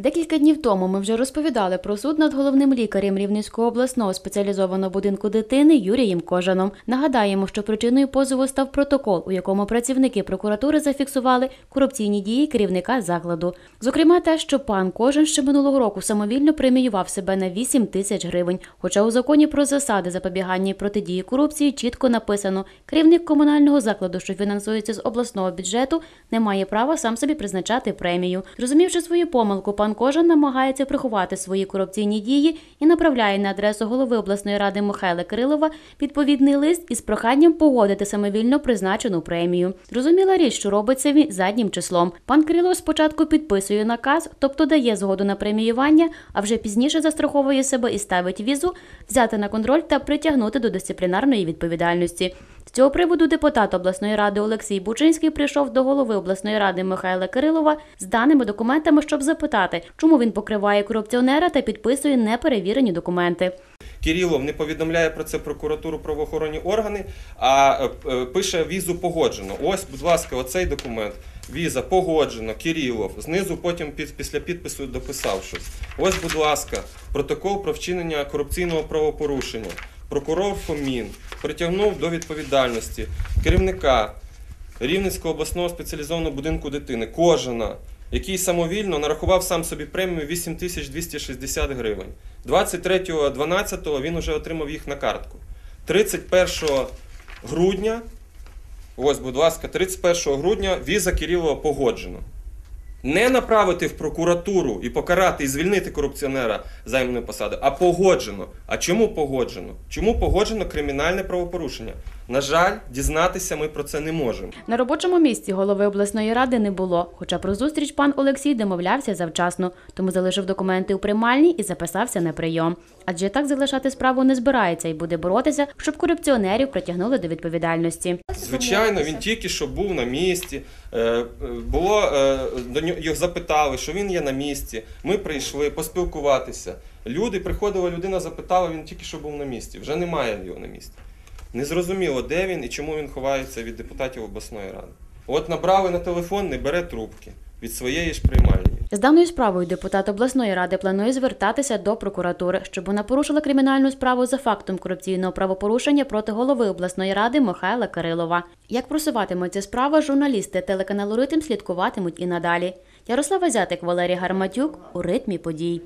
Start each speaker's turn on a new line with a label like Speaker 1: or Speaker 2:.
Speaker 1: Декілька днів тому ми вже розповідали про суд над головним лікарем Рівненського обласного спеціалізованого будинку дитини Юрієм Кожаном. Нагадаємо, що причиною позову став протокол, у якому працівники прокуратури зафіксували корупційні дії керівника закладу. Зокрема, те, що пан Кожан ще минулого року самовільно преміював себе на 8 тисяч гривень. Хоча у законі про засади запобігання і протидії корупції чітко написано, керівник комунального закладу, що фінансується з обласного бюджету, не має права сам собі призначати премію. Зрозумівши свою помилку, пан Кожан намагається приховати свої корупційні дії і направляє на адресу голови обласної ради Михайла Кирилова відповідний лист із проханням погодити самовільно призначену премію. Зрозуміла річ, що робиться він заднім числом. Пан Кирилов спочатку підписує наказ, тобто дає згоду на преміювання, а вже пізніше застраховує себе і ставить візу, взяти на контроль та притягнути до дисциплінарної відповідальності. З цього приводу депутат обласної ради Олексій Бучинський прийшов до голови обласної ради Михайла Кирилова з даними документами, щоб запитати, чому він покриває корупціонера та підписує неперевірені документи.
Speaker 2: Кирилов не повідомляє про це прокуратуру правоохоронні органи, а е, е, пише візу погоджено. Ось, будь ласка, оцей документ. Віза погоджено, Кирилов. Знизу потім під, після підпису дописав щось. Ось, будь ласка, протокол про вчинення корупційного правопорушення. Прокурор Фомін притягнув до відповідальності керівника Рівненського обласного спеціалізованого будинку дитини Кожана, який самовільно нарахував сам собі премію 8260 гривень. 23.12 він вже отримав їх на картку. 31 грудня, ось, будь ласка, 31 грудня віза Кирилова погоджено. Не направити в прокуратуру і покарати і звільнити корупціонера займаної посади, а погоджено. А чому погоджено? Чому погоджено кримінальне правопорушення? На жаль, дізнатися ми про це не можемо.
Speaker 1: На робочому місці голови обласної ради не було, хоча про зустріч пан Олексій домовлявся завчасно, тому залишив документи у приймальні і записався на прийом. Адже так залишати справу не збирається і буде боротися, щоб корупціонерів притягнули до відповідальності.
Speaker 2: Звичайно, він тільки що був на місці. Е, Було е, до нього його запитали, що він є на місці. Ми прийшли поспілкуватися. Люди приходила, людина запитала, він тільки що був на місці. Вже немає його на місці. Незрозуміло, де він і чому він ховається від депутатів обласної ради. От набрали на телефон, не бере трубки від своєї ж приймальні.
Speaker 1: З даною справою депутат обласної ради планує звертатися до прокуратури, щоб вона порушила кримінальну справу за фактом корупційного правопорушення проти голови обласної ради Михайла Кирилова. Як просуватиметься справа, журналісти телеканалу Ритм слідкуватимуть і надалі. Ярослава Зятик, Валерій Гарматюк у ритмі подій.